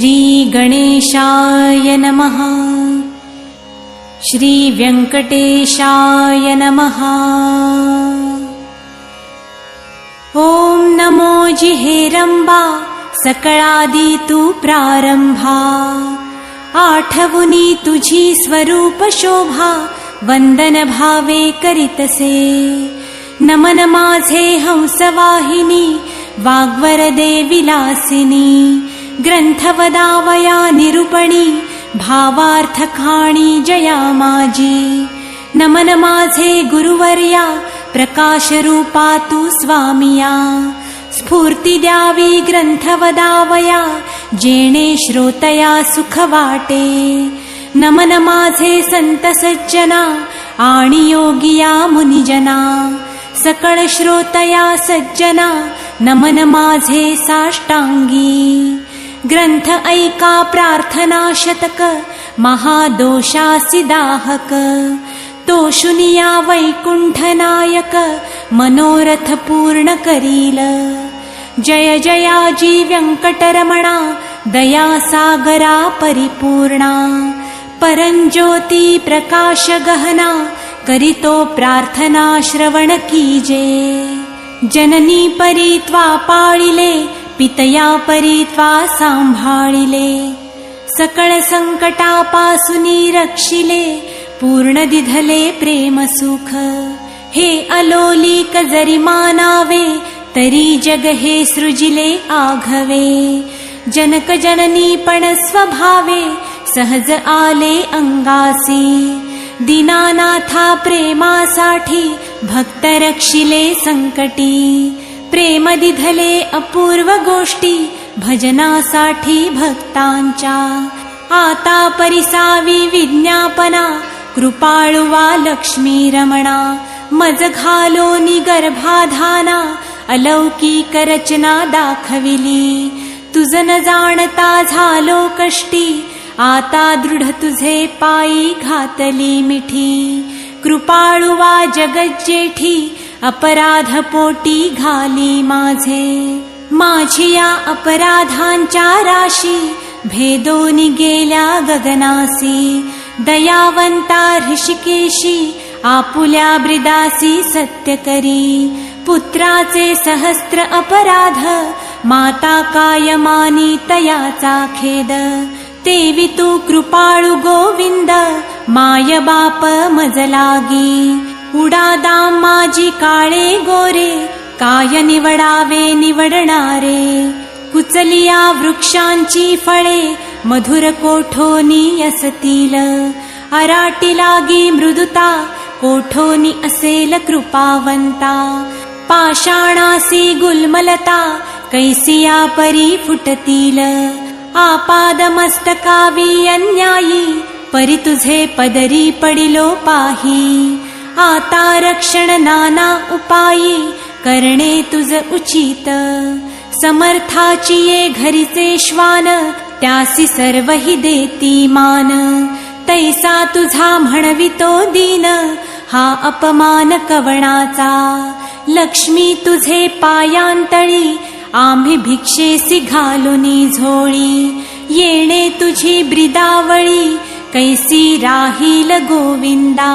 श्रीगणेशाय नमः। श्रीव्यङ्कटेशाय नमः। ॐ नमो जिहेरम्बा सकळादि तु प्रारम्भा। आठवुनी तुझी स्वरूप शोभा करितसे। नमन माझे हंसवाहिनी वाग्वरदे विलासिनी ग्रन्थवदावया निरूपणी भावार्थखाणी जया माजी। नमन माझे गुरुवर्या प्रकाशरूपा तु स्वामिया। स्फूर्ति द्यावी ग्रन्थवदावया जेणे श्रोतया सुखवाटे। नमन माझे संत सज्जना आणि योगिया मुनिजना। सकळ श्रोतया सज्जना नमन माझे साष्टांगी ग्रन्थ ऐका प्रार्थना शतक महादोषासि दाहक तोषुनिया वैकुण्ठनायक मनोरथ पूर्ण करील जय जयाजी व्यङ्कटरमणा दया परिपूर्णा। परञ्ज्योति प्रकाश गहना करितो प्रार्थना श्रवण कीजे। जननी परित्वा पाळिले पितया परित्वा सांभाळिले सकळ संकटापासुनी रक्षिले पूर्ण दिधले प्रेम सुख. मानावे तरी जग हे सृजिले आघवे. जनक जननी पण स्वभावे सहज आले अंगासी. दीनानाथा प्रेमासाठी भक्त रक्षिले संकटी प्रेम दिधले अपूर्व गोष्टी भजनासाठी भक्तांच्या आता परिसावी विज्ञापना कृपाळुवा लक्ष्मी रमणा मज गर्भाधाना अलौकिक रचना दाखविली। तुझ न जाणता झालो कष्टी आता दृढ तुझे पायी घातली मिठी। जगज्जेठी अपराध पोटी घाली माझे. माझी या अपराधांच्या राशी भेदोनी गेल्या गगनासी. दयावंता ऋषिकेशी आपुल्या ब्रिदासी सत्य करी. पुत्राचे सहस्त्र अपराध माता कायमानी तयाचा खेद. तेवी तू कृपाळू गोविंद माय बाप मजलागी उडादा माझी काळे गोरे काय निवडावे निवडणारे. कुचलिया वृक्षांची फळे मधुर कोठोनी असतील अराटी लागी मृदुता कोठोनी असेल कृपावंता. पाषाणासी गुलमलता कैसिया परी फुटतील. आपादमस्तकावी अन्यायी परी तुझे पदरी पडिलो पाही आता रक्षण नाना उपायी करणे तुझ उचित. समर्थाची ये घरीचे श्वान त्यासी सर्व हि देती मान. तैसा तुझा म्हणवितो दीन हा अपमान कवणाचा. लक्ष्मी तुझे पायांतळी आम्ही भिक्षेसी घालुनी झोळी. येणे तुझी ब्रिदावळी कैसी राहील गोविंदा.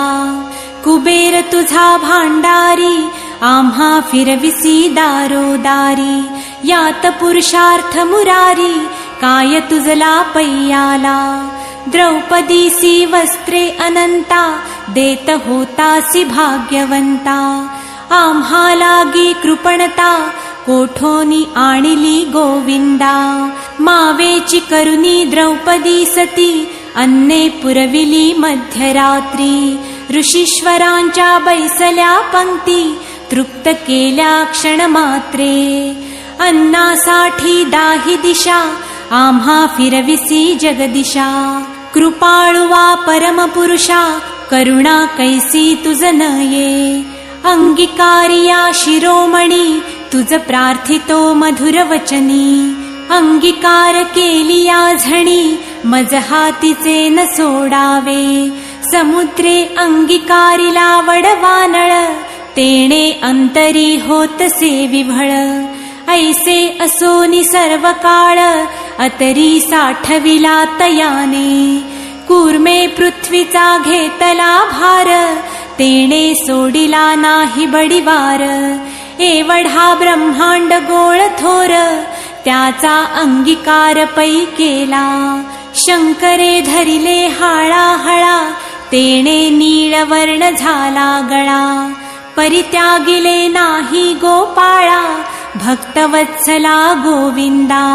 कुबेर तुझा भांडारी आम्हा फिरविसी दारोदारी. यात पुरुषार्थ मुरारी काय तुझला पैयाला? द्रौपदीसी वस्त्रे अनंता देत होतासी भाग्यवंता. आम्हा लागी कृपणता कोठोनी आणिली गोविंदा. मावेची करुणी द्रौपदी सती अन्ने पुरविली मध्यरात्री. ऋषीश्वरांच्या बैसल्या पंक्ती तृप्त क्षणमात्रे अन्नासाठी दाही दिशा जगदिशा। कृपाळुवा परमपुरुषा करुणा कैसी तुझ नये। अंगिकारिया शिरोमणी तुझ प्रार्थितो मधुरवचनी। अंगीकार केलिया झणी मजहातीचे न सोडावे समुद्रे अंगिकारिला वडवानळ तेणे अंतरी होतसे विभळ ऐसे असोनी सर्व काळ अतरी साठविला तयाने. कूर्मे पृथ्वीचा घेतला भार तेणे सोडिला नाही बडिवार. एवढा ब्रह्मांड गोळ थोर त्याचा अंगीकार पै केला. शंकरे धरिले हाळा हळा तेणे नीळवर्ण झाला गळा परित्यागिले नाही गोपाळा भक्तवत्सला गोविंदा।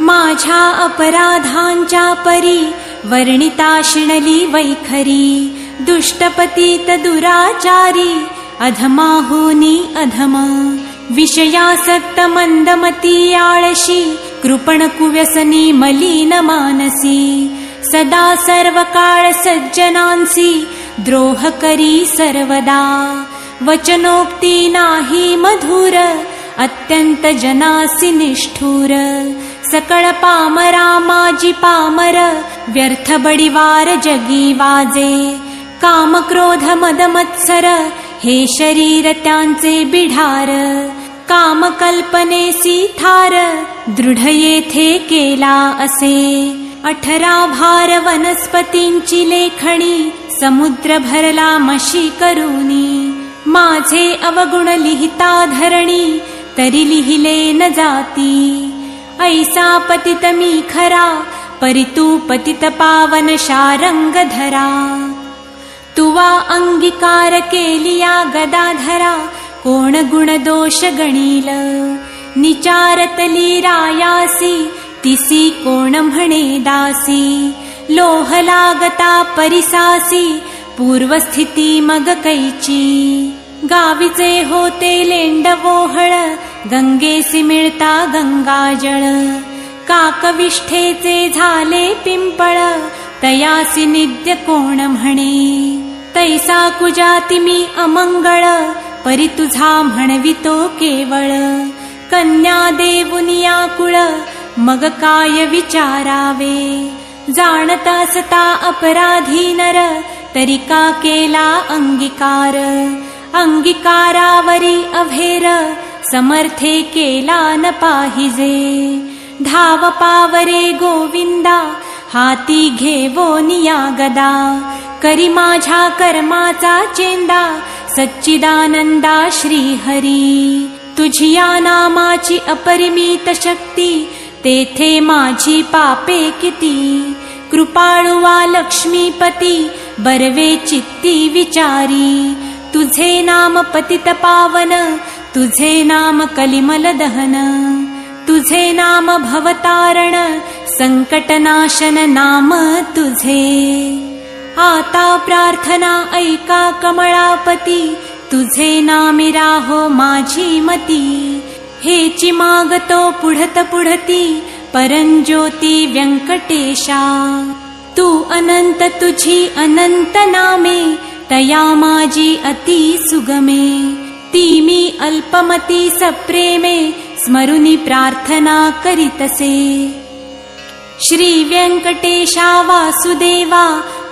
माझ्या अपराधांच्या परी वर्णिता शिणली वैखरी दुष्टपतीत दुराचारी अधमाहुनी अधम। विषयासक्त मन्दमती आळशी कृपण कुव्यसनी मलिन मानसी सदा सर्वकाळ सज्जनांसी द्रोह करी सर्वदा। वचनोक्ती नाही मधुर अत्यंत जनासी निष्ठुर। सकळ पामरा माजी पामर व्यर्थ बडिवार जगी वाजे। काम क्रोध मद मत्सर हे शरीर त्यांचे बिढार। काम कल्पनेसी थार दृढ येथे केला असे अठरा भार वनस्पतींची लेखणी समुद्र भरला मशी करुनी माझे अवगुण लिहिता धरणी तरी लिहिले न जाती। ऐसा पतित मी खरा परितू पतित पावन शारंग धरा तुवा अंगीकार केलिया गदाधरा कोण गुण दोष गणील निचारतली रायासी तिसी कोण म्हणे दासी लोह लागता परिसासी पूर्वस्थिती मग कैची. गावीचे होते लेंड वोहळ गंगेसी मिळता गंगाजळ. काकविष्ठेचे झाले पिंपळ तयासी निद्य कोण म्हणे तैसा कुजाती मी अमंगळ परी तुझा म्हणवितो केवळ. कन्या देवुनिया कुळ मग काय विचारावे? जाणता सता अपराधी नर तरी का केला अंगीकार? अंगीकारावरी अभेर समर्थे केला न पाहिजे. धाव पावरे गोविंदा हाती घेवो निया गदा. करी माझ्या कर्माचा चेंदा सच्चिदानंदा श्रीहरी. तुझिया नामाची अपरिमित शक्ती तेथे माझी पापे किती? कृपाळुवा लक्ष्मीपती बरवे चित्ती विचारी. तुझे नाम पतित पावन तुझे नाम कलिमल दहन. तुझे नाम भवतारण संकटनाशन नाम तुझे. आता प्रार्थना ऐका कमळापती तुझे नामी राहो माझी मती हेची मागतो पुढत पुढती परंज्योती व्यंकटेशा तू अनंत तुझी अनंत नामे तया माझी अति सुगमे। ती मी अल्पमती सप्रेमे स्मरुनी प्रार्थना करीतसे। श्री व्यंकटेशा वासुदेवा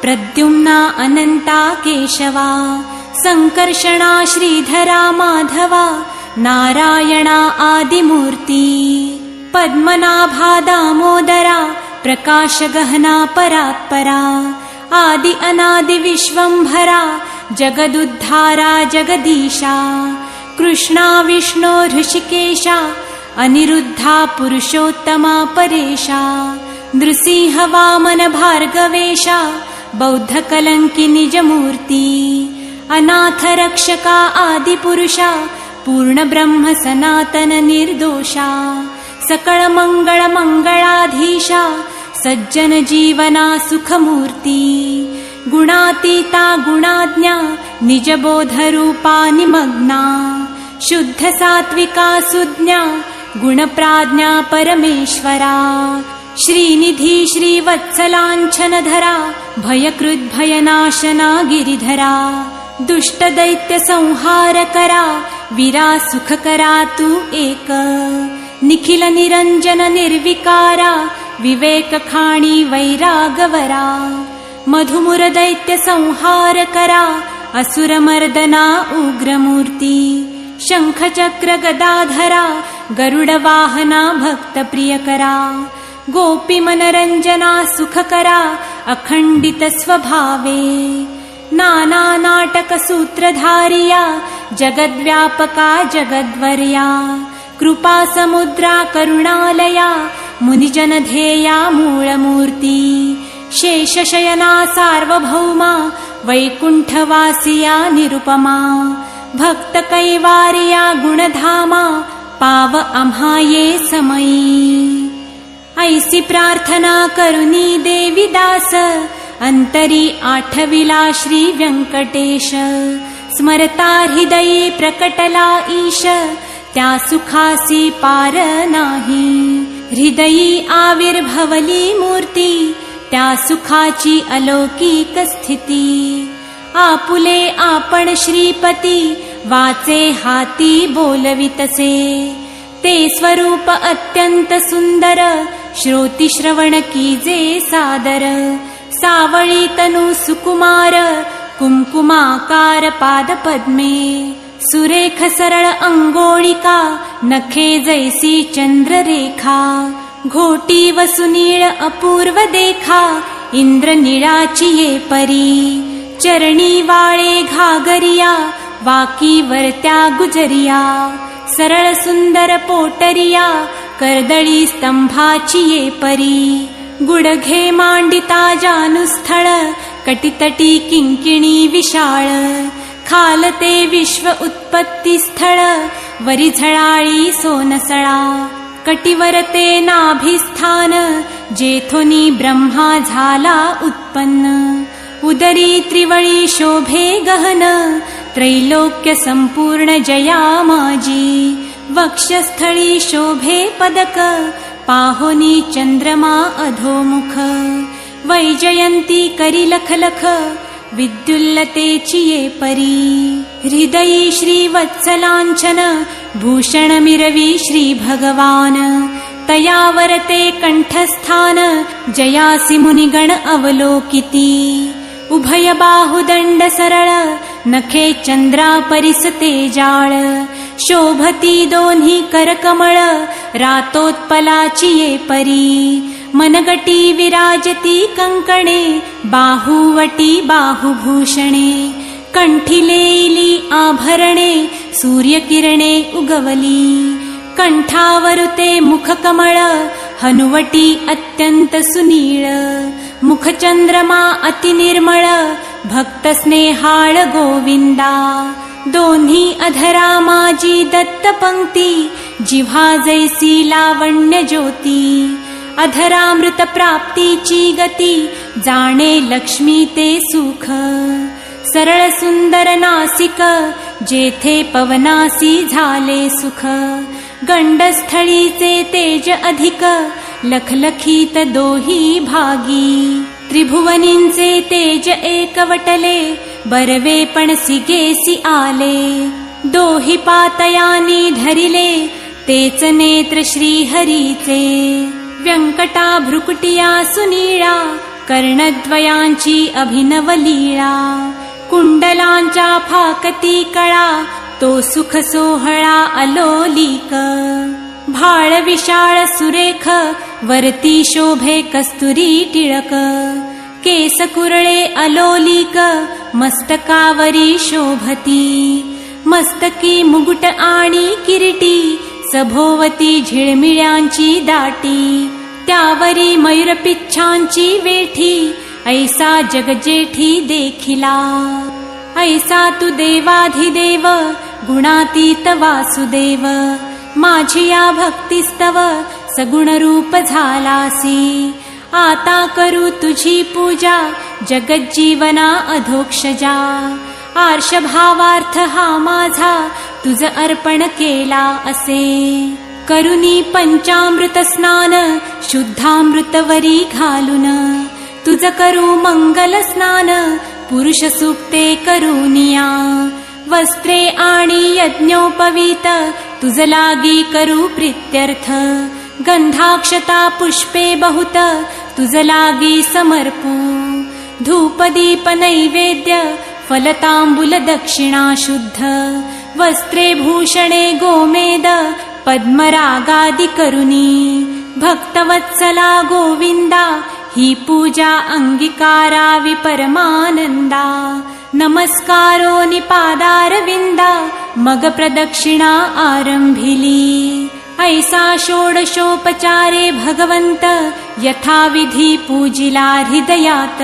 प्रद्युम्ना अनंता केशवा। संकर्षणा श्रीधरा माधवा नारायणा आदिमूर्ति पद्मनाभा दामोदरा प्रकाशगहना परात्परा आदि अनादि विश्वम्भरा जगदुद्धारा जगदीशा कृष्णा विष्णो ऋषिकेशा अनिरुद्धा पुरुषोत्तमा परेशा नृसिंह वामन भार्गवेशा बौद्धकलङ्कि निजमूर्ति अनाथ रक्षका आदिपुरुषा पूर्ण ब्रह्म सनातन निर्दोषा गुणातीता गुणाज्ञा निजबोध रूपा निमग्ना शुद्ध सात्विका सुज्ञा गुणप्राज्ञा परमेश्वरा श्रीनिधी श्रीवत्सलाञ्छनधरा भयकृद्भयनाशना गिरिधरा दुष्टदैत्य संहारकरा विरा सुखकरा तु एक। निखिल निरञ्जन निर्विकारा विवेकखाणी वैरागवरा। मधुमुरदैत्य संहारकरा असुरमर्दना उग्रमूर्ति। शङ्खचक्र गदाधरा गरुडवाहना भक्तप्रियकरा। गोपीमनरञ्जना सुखकरा अखण्डितस्वभावे नानानाटकसूत्रधारिया जगद्व्यापका जगद्वर्या कृपासमुद्रा करुणालया मुनिजनधेया मूलमूर्ति शेषशयना सार्वभौमा वैकुण्ठवासिया निरुपमा भक्तकैवार्या गुणधामा पाव अम्हाये समयी। ऐसि प्रार्थना करुनी देवी दास अन्तरी आठविला श्री स्मरता हृदये प्रकटला ईश। त्या सुखासी पार हृदयी आविर्भवली मूर्ती। त्या सुखाची अलौकिक स्थिती। आपुले आपण श्रीपती। वाचे हाती बोलवितसे ते स्वरूप अत्यंत सुंदर। श्रोती श्रवण कीजे सादर सावळी तनु सुकुमार कुंकुमाकार पाद पद्मे सुरेख सरळ अंगोळिका नखे जैसी चंद्ररेखा घोटी व सुनीळ अपूर्व देखा इंद्र निळाची ये परी चरणी वाळे घागरिया वाकी वरत्या गुजरिया सरळ सुंदर पोटरिया कर्दळी स्तंभाची ये परी गुडघे मांडिता जानुस्थळ कटितटी किंकिणी विशाळ. खालते विश्व उत्पत्ती स्थळ वरी झळाळी सोनसळा. कटिवरते नाभिस्थान जेथोनी ब्रह्मा झाला उत्पन्न. उदरी त्रिवळी शोभे गहन त्रैलोक्य संपूर्ण जया माजी. वक्षस्थळी शोभे पदक पाहोनी चंद्रमा अधोमुख। वैजयंती करी लख लख विद्युल्लतेची ये परी। हृदयी श्रीवत्सलाञ्छन भूषणमिरवी श्रीभगवान्। तया वरते कण्ठस्थान जयासि मुनिगण अवलोकिति। उभय बाहुदण्ड सरळ नखे चन्द्रा परिसते जाळ शोभती दोन्ही करकमळ रातोत्पलाची ये परी. मनगटी विराजती कङ्कणे बाहुवटी बाहुभूषणे. कण्ठिलेली आभरणे सूर्यकिरणे उगवली. कण्ठावरुते मुखकमळ हनुवटी अत्यन्त सुनीळ. मुखचन्द्रमा अतिनिर्मळ भक्तस्नेहाळ गोविन्दा दोन्ही अधरा माजी दत्तपङ्क्ति जिव्हा जैसी लावण्य ज्योती अधरामृत प्राप्तीची गती जाणे लक्ष्मी ते सुख। सरळ सुंदर नासिक जेथे पवनासी झाले सुख। गंडस्थळीचे तेज अधिक लखलखीत दोही भागी। त्रिभुवनींचे तेज एकवटले सिगेसी आले दोही पातयानी धरिले तेच नेत्र श्रीहरीचे व्यङ्कटा भ्रुकुटिया सुनीळा कर्णद्वयांची अभिनवलीळा कुण्डलांच्या फाकती कळा तो सुख भाळ विशाळ सुरेख वरती शोभे कस्तुरी टिळक केस कुरळे अलोलिक मस्तकावरी शोभती. मस्तकी मुगुट आणि किरीटी सभोवती झिळमिळ्यांची दाटी. त्यावरी मयूरपिच्छांची वेठी ऐसा जगजेठी देखिला. ऐसा तू देवाधिदेव गुणातीत वासुदेव. माझी या भक्तिस्तव सगुणरूप झालासी. आता करू तुझी पूजा. जगज्जीवना अधोक्षजा. आर्षभावार्थ हा माझा. तुझ अर्पण केला असे. करुणी पंचामृत स्नान. शुद्धामृतवरी घालून. तुझ करू मंगल स्नान. पुरुष सुप्ते करुनिया वस्त्रे आणि यज्ञोपवीत. तुझ लागी करू प्रित्यर्थ. गंधाक्षता पुष्पे बहुत. तुझ लागी समर्पू। धूपदीप नैवेद्य फलतांबुल दक्षिणा शुद्ध वस्त्रे भूषणे गोमेद पद्मरागादि करुणी भक्तवत्सला गोविन्दा हि पूजा अङ्गीकारावि परमानन्दा नमस्कारो निपादारविन्दा मग प्रदक्षिणा आरम्भिली ऐसा षोडशोपचारे भगवन्त यथाविधि पूजिला हृदयात्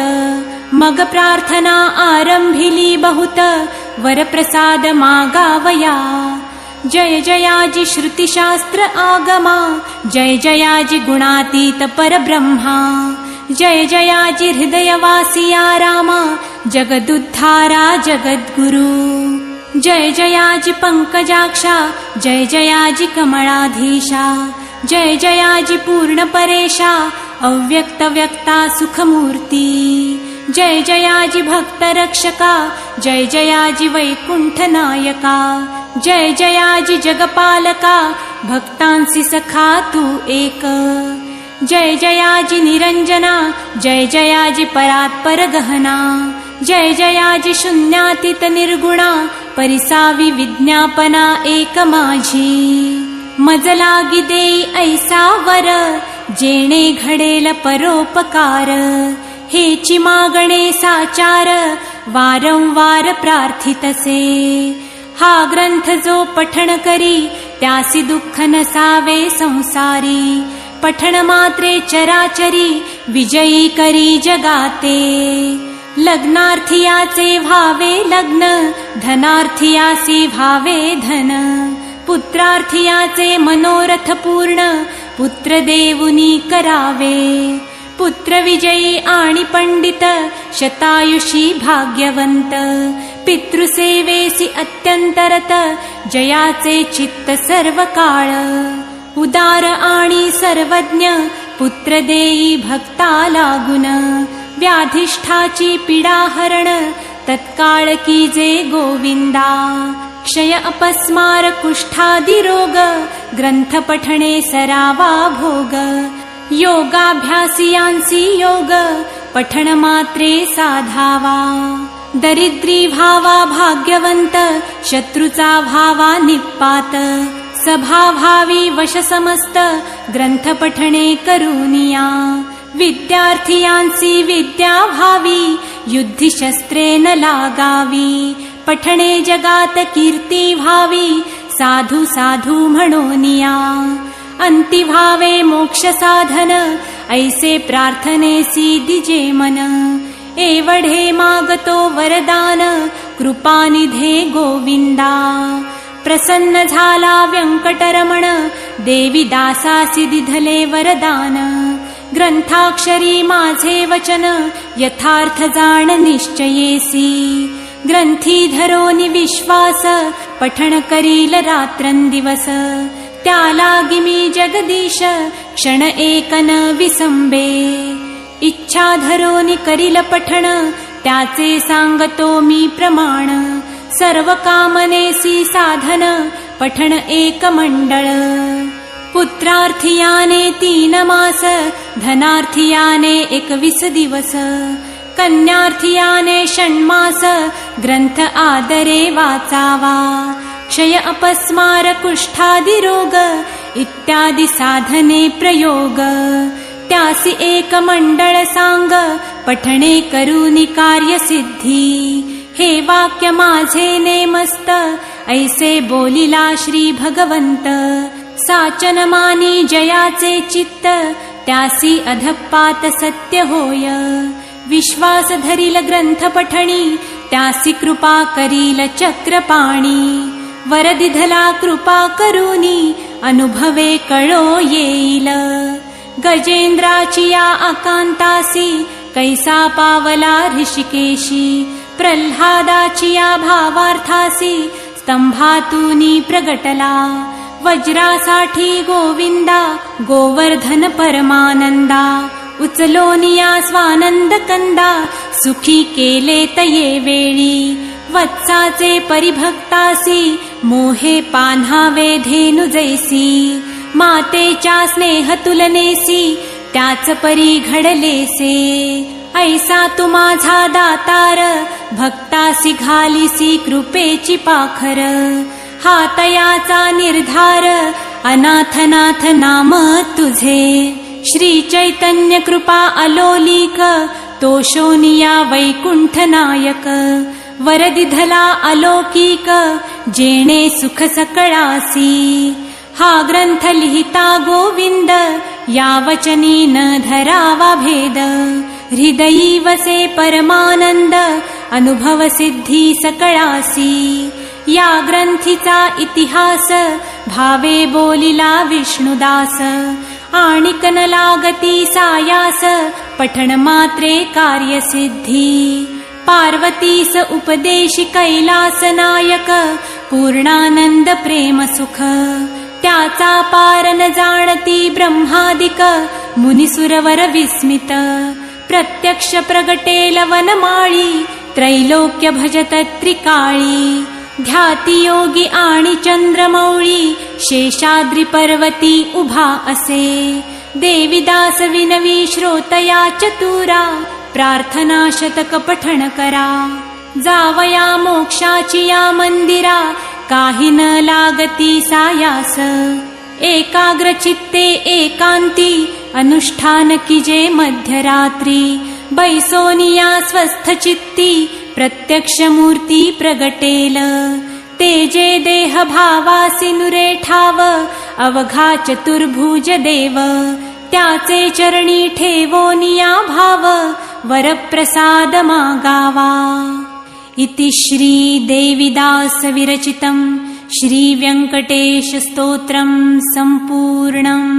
मग प्रार्थना आरम्भिली बहुत वरप्रसाद मागावया। जय जयाजि श्रुतिशास्त्र आगमा जय जयाजि गुणातीत परब्रह्मा। जय जयाजि हृदयवासिया रामा जगदुद्धारा जगद्गुरु जय जयाजि पङ्कजाक्षा जय जयाजि कमलाधीशा जय जयाजि पूर्णपरेशा अव्यक्तव्यक्ता सुखमूर्ति जय जयाजि भक्तरक्षका जय जयाजि वैकुण्ठनायका जय जयाजि जगपालका भक्तांसि सखा तु एक जय जयाजि निरञ्जना जय जयाजि परात्परगहना जय जयाजि शून्यातीत निर्गुणा परिसावी विज्ञापना एक माझी. मजलागी देई ऐसा वर जेणे घडेल परोपकार. हेची मागणे साचार वारंवार प्रार्थितसे हा ग्रंथ जो पठण करी त्यासी दुःख नसावे संसारी. पठण मात्रे चराचरी विजयी करी जगाते. लग्नार्थियाचे भावे लग्न धनार्थियासी भावे धन पुत्रार्थियाचे मनोरथ पूर्ण पुत्र देवुनी करावे पुत्र विजयी आणि पंडित शतायुषी भाग्यवंत पितृसेवेसी अत्यंतरत जयाचे चित्त सर्व काळ उदार आणि सर्वज्ञ पुत्र देई भक्ता लागुन व्याधिष्ठाची पीडाहरण तत्काळ की जे गोविंदा? क्षय अपस्मार कुष्ठादी रोग ग्रंथ पठणे सरावा भोग। योगाभ्यासियांसी योग पठण मात्रे साधावा। दरिद्री भावा भाग्यवंत शत्रुचा भावा निपात। सभाभावी वश समस्त ग्रंथ पठणे करुनिया। विद्यार्थियांसी विद्या भावी युद्धिशस्त्रे न लागावी पठणे जगात कीर्ती भावी साधु साधु म्हणोनिया अंतिभावे मोक्ष साधन ऐसे प्रार्थने दिजे मन। एवढे मागतो वरदान कृपानिधे गोविंदा। प्रसन्न झाला व्यंकटरमण देवी दासासी दिधले वरदान ग्रंथाक्षरी माझे वचन यथार्थ जाण निश्चयेसी। ग्रंथी धरोनि विश्वास पठण करील रात्रंदिवस त्याला गिमी जगदीश क्षण एक न विसंबे। इच्छा धरोनि करील त्याचे सांगतो मी प्रमाण। सर्व कामनेसी साधन पठण एक मंडळ पुत्रार्थियाने तीन मास धनार्थियाने एकवीस दिवस कन्यार्थियाने षण्मास ग्रंथ आदरे वाचावा क्षय अपस्मार रोग इत्यादि साधने प्रयोग त्यासी एक मंडळ सांग पठणे करूनि सिद्धी। हे वाक्य माझे नेमस्त ऐसे बोलिला श्री भगवंत साचन मानी जयाचे चित्त त्यासी अधपात सत्य होय. विश्वास धरील ग्रंथ पठणी त्यासी कृपा करील चक्रपाणी. वरदिधला कृपा करुनी अनुभवे कळो येईल. गजेंद्राची या आकांतासी कैसा पावला ऋषिकेशी. प्रल्हादाची या भावार्थासी स्तंभातूनी प्रगटला वज्रासाठी गोविंदा गोवर्धन परमानंदा उचलोनिया स्वानंद कंदा सुखी केले तये वेळी. वत्साचे परिभक्तासी मोहे पान्हावे धेनु जैसी. मातेच्या स्नेह तुलनेसी त्याच परी घडलेसे. ऐसा तू माझा दातार भक्तासी घालिसी कृपेची पाखर. हातयाचा निर्धार अनाथनाथ नाम तुझे। श्री चैतन्य कृपा अलोलिक वरदिधला अलौकिक जेणे सुख सकळासी। हा ग्रंथ लिहिता गोविंद या वचनी न धरावा भेद। हृदयी वसे परमानंद अनुभव सिद्धी सकळासी। या ग्रंथीचा इतिहास भावे बोलिला विष्णुदास आणिक लागती सायास पठण मात्रे कार्यसिद्धी पार्वतीस उपदेशि कैलास नायक पूर्णानंद प्रेम सुख त्याचा पारन जाणती ब्रह्मादिक मुनिसुरवर विस्मित प्रत्यक्ष प्रगटेल वनमाळी त्रैलोक्य भजत त्रिकाळी ध्याती योगी आणि चंद्रमौळी शेषाद्री पर्वती उभा असे। देविदास विनवी श्रोतया चतुरा प्रार्थना शतक पठण करा। जावया मोक्षाची या मंदिरा काही न लागती सायास। एकाग्र चित्ते एकांती अनुष्ठान किजे मध्यरात्री। बैसोनिया स्वस्थ चित्ती प्रत्यक्ष मूर्ती प्रगटेल तेजे देह भावासी नुरेठाव अवघा चतुर्भुज देव त्याचे चरणी ठेवोनिया भाव वरप्रसाद मागावा इति श्रीदेविदासविरचितम् श्रीव्यङ्कटेशस्तोत्रम् सम्पूर्णम्